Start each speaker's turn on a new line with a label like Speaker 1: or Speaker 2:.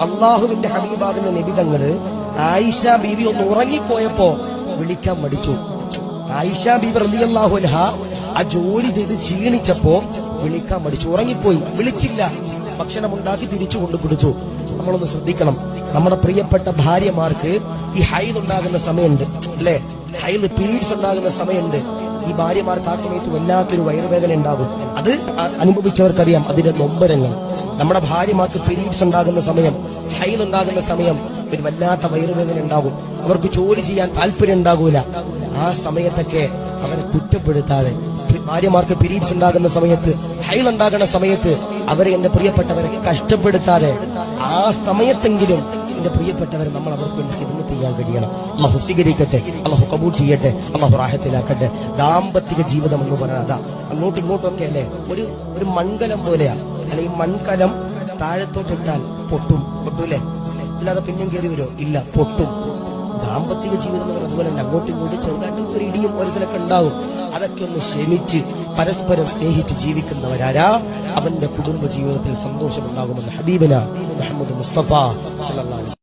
Speaker 1: അള്ളാഹുവിന്റെ ഹബീബാകുന്ന നിബിതങ്ങൾ ആയിഷ ബീവി ഒന്ന് ഉറങ്ങിപ്പോയപ്പോ വിളിക്കാൻ മടിച്ചു. ആയിഷ ബീബി റളിയല്ലാഹു അൻഹ ആ ജോലി ചെയ്ത് ക്ഷീണിച്ചപ്പോ വിളിക്കാൻ മടിച്ചു. ഉറങ്ങിപ്പോയി. വിളിച്ചില്ല. ഭക്ഷണം ഉണ്ടാക്കി തിരിച്ചു കൊണ്ടുപിടിച്ചു. നമ്മളൊന്ന് ശ്രദ്ധിക്കണം. നമ്മുടെ പ്രിയപ്പെട്ട ഭാര്യമാർക്ക് ഈ ഹൈദ് ഉണ്ടാകുന്ന സമയമുണ്ട്. അല്ലേ? ഹൈദ് പീരീഡ്സ് ഉണ്ടാകുന്ന സമയമുണ്ട്. ഈ ഭാര്യമാർക്ക് ആ സമയത്ത് വല്ലാത്തൊരു വയറുവേദന ഉണ്ടാകും. അത് അനുഭവിച്ചവർക്കറിയാം. അതിന്റെ നൊമ്പരങ്ങൾ. നമ്മുടെ ഭാര്യമാർക്ക് പീരീഡ്സ് ഉണ്ടാകുന്ന സമയം ഹൈൽ ഉണ്ടാകുന്ന സമയം ഒരു വല്ലാത്ത വയറുവേദന ഉണ്ടാകും. അവർക്ക് ജോലി ചെയ്യാൻ താല്പര്യം ഉണ്ടാകൂല. ആ സമയത്തൊക്കെ അവരെ കുറ്റപ്പെടുത്താതെ ഭാര്യമാർക്ക് പീരീഡ്സ് ഉണ്ടാകുന്ന സമയത്ത് ഹൈൽ ഉണ്ടാകുന്ന സമയത്ത് അവരെ എന്റെ പ്രിയപ്പെട്ടവരെ കഷ്ടപ്പെടുത്താതെ ആ സമയത്തെങ്കിലും എന്റെ പ്രിയപ്പെട്ടവരെ നമ്മൾ അവർക്ക് കഴിയണം. അള്ളാഹു സ്വീകരിക്കട്ടെ അള്ളാഹു കബൂൾ ചെയ്യട്ടെ അള്ളാഹു റാഹത്തിലാക്കട്ടെ. ദാമ്പത്തിക ജീവിതം എന്ന് പറയുന്നത് അങ്ങോട്ടും ഇങ്ങോട്ടും ഒക്കെ അല്ലേ? ഒരു ഒരു മംഗലം പോലെയാ. അല്ല ഈ മൺകലം താഴത്തോട്ടിട്ടാൽ പൊട്ടും. പൊട്ടൂലേ? അല്ലാതെ പിന്നെയും കയറി വരുമോ ഇല്ല പൊട്ടും. ദാമ്പത്തിക ജീവിതം എന്ന് അതുപോലെ തന്നെ അങ്ങോട്ടും ഇങ്ങോട്ടും ചെറുതായിട്ട് ഒരു ഇടിയും ഒരു ചിലക്ക് ഉണ്ടാവും. അതൊക്കെ ഒന്ന് ക്ഷമിച്ച് പരസ്പരം സ്നേഹിച്ച് ജീവിക്കുന്നവരാരാ? അവന്റെ കുടുംബ ജീവിതത്തിൽ സന്തോഷമുണ്ടാകുമെന്ന് ഹബീബന മുഹമ്മദ് മുസ്തഫ സല്ലല്ലാഹു അലൈഹി